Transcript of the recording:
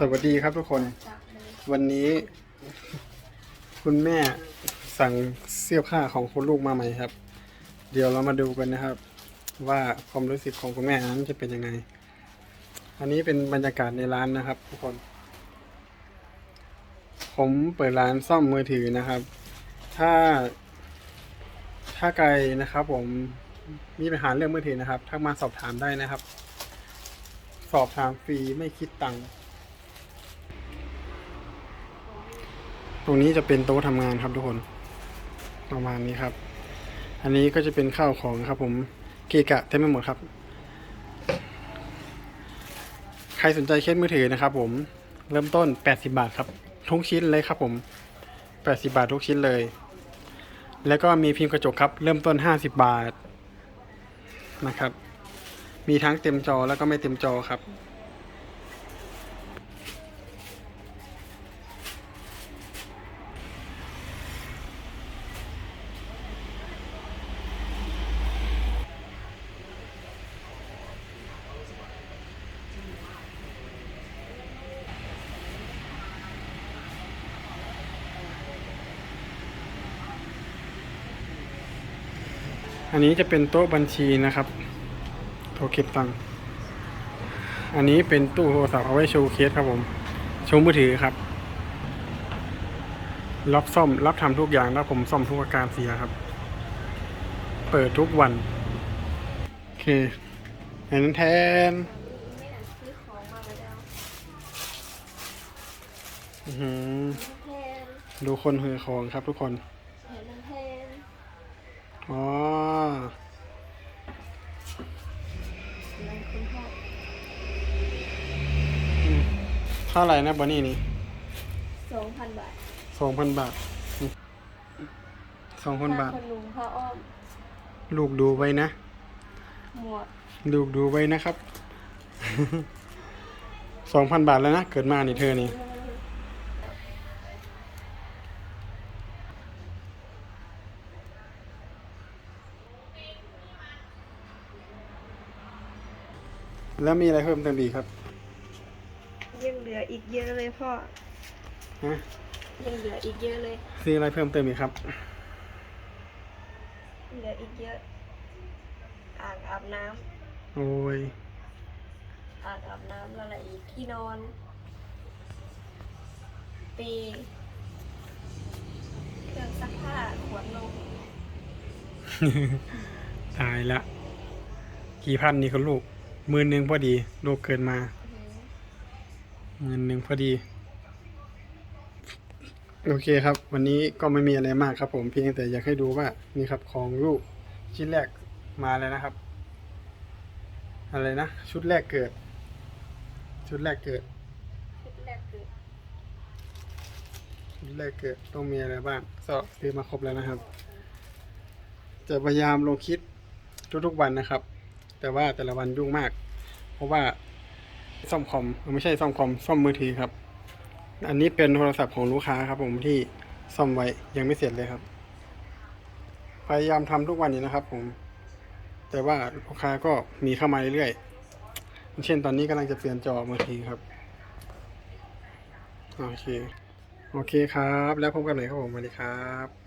สวัสดีครับทุกคน วันนี้ คุณแม่สั่งเสื้อผ้าของคุณลูกมาใหม่ครับ เดี๋ยวเรามาดูกันนะครับ ว่าความรู้สึกของคุณแม่นั้นจะเป็นยังไง อันนี้เป็นบรรยากาศในร้านนะครับ ทุกคน ผมเปิดร้านซ่อมมือถือนะครับ ถ้า ถ้าไกลนะครับ ผมมีปัญหาเรื่องมือถือนะครับทักมาสอบถามได้นะครับ สอบถามฟรีไม่คิดตังค์ ตรงนี้จะเป็นโต๊ะทำงานครับทุกคนประมาณนี้ครับ อันนี้ก็จะเป็นข้าวของครับ ผมเกะกะเต็มไปหมดครับ ใครสนใจเคสมือถือนะครับ ผมเริ่มต้น 80 บาทครับ ทุกชิ้นเลยครับ ผม 80 บาททุกชิ้นเลย แล้วก็มีพิมพ์กระจกครับ เริ่มต้น 50 บาทนะครับ มีทั้งเต็มจอแล้วก็ไม่เต็มจอครับ อันนี้จะเป็นโต๊ะบัญชีนะครับโต๊ะเก็บตังค์อันนี้เป็นตู้โทรศัพท์เอาไว้โชว์เคสครับผมโชว์มือถือครับ รับซ่อมรับทำทุกอย่างแล้วผมซ่อมทุกอาการเสียครับ เปิดทุกวันโอเคอันนั้นแทนดูคนหือของครับทุกคน อ๋ออะไรคุณพ่อเท่าไหร่นะบอนนี่นี่สองพันบาทสองพันบาทสองพันบาทค่ขนมผ้าอ้อม ลูกดูไว้นะ หมวกลูกดูไว้นะครับ สองพันบาทแล้วนะ เกิดมานี่เธอนี่ แล้วมีอะไรเพิ่มเติมอีกครับยังเหลืออีกเยอะเลยพ่อฮะยังเหลืออีกเยอะเลยซื้ออะไรเพิ่มเติมอีกครับ เหลืออีกเยอะ อ่างอาบน้ำโอ้ยอ่างอาบน้ำแล้วอะไรอีกที่นอนปีเครื่องซักผ้าขวดนมตายละ กี่พันนี่ก็ลูกห มื่นหนึ่งพอดีลูกเกินมาหมื่นหนึ่งพอดี โอเคครับ วันนี้ก็ไม่มีอะไรมากครับ ผมเพียงแต่อยากให้ดูว่านี่ครับของลูกชิ้นแรกมาแล้วนะครับ อะไรนะ ชุดแรกเกิด ชุดแรกเกิด ชุดแรกคือชุดแรกเกิดต้องมีอะไรบ้างก็ซื้อมาครบแล้วนะครับ จะพยายามลงคลิปทุกๆวันนะครับ แต่ว่าแต่ละวันยุ่งมาก เพราะว่าซ่อมคอมไม่ใช่ซ่อมคอมซ่อมมือถือครับ อันนี้เป็นโทรศัพท์ของลูกค้าครับ ผมที่ซ่อมไว้ยังไม่เสร็จเลยครับ พยายามทำทุกวันนี้นะครับ ผม แต่ว่าลูกค้าก็มีเข้ามาเรื่อยๆเช่นตอนนี้กำลังจะเปลี่ยนจอมือถือครับโอเคโอเคครับ แล้วพบกันใหม่ครับผมสวัสดีครับ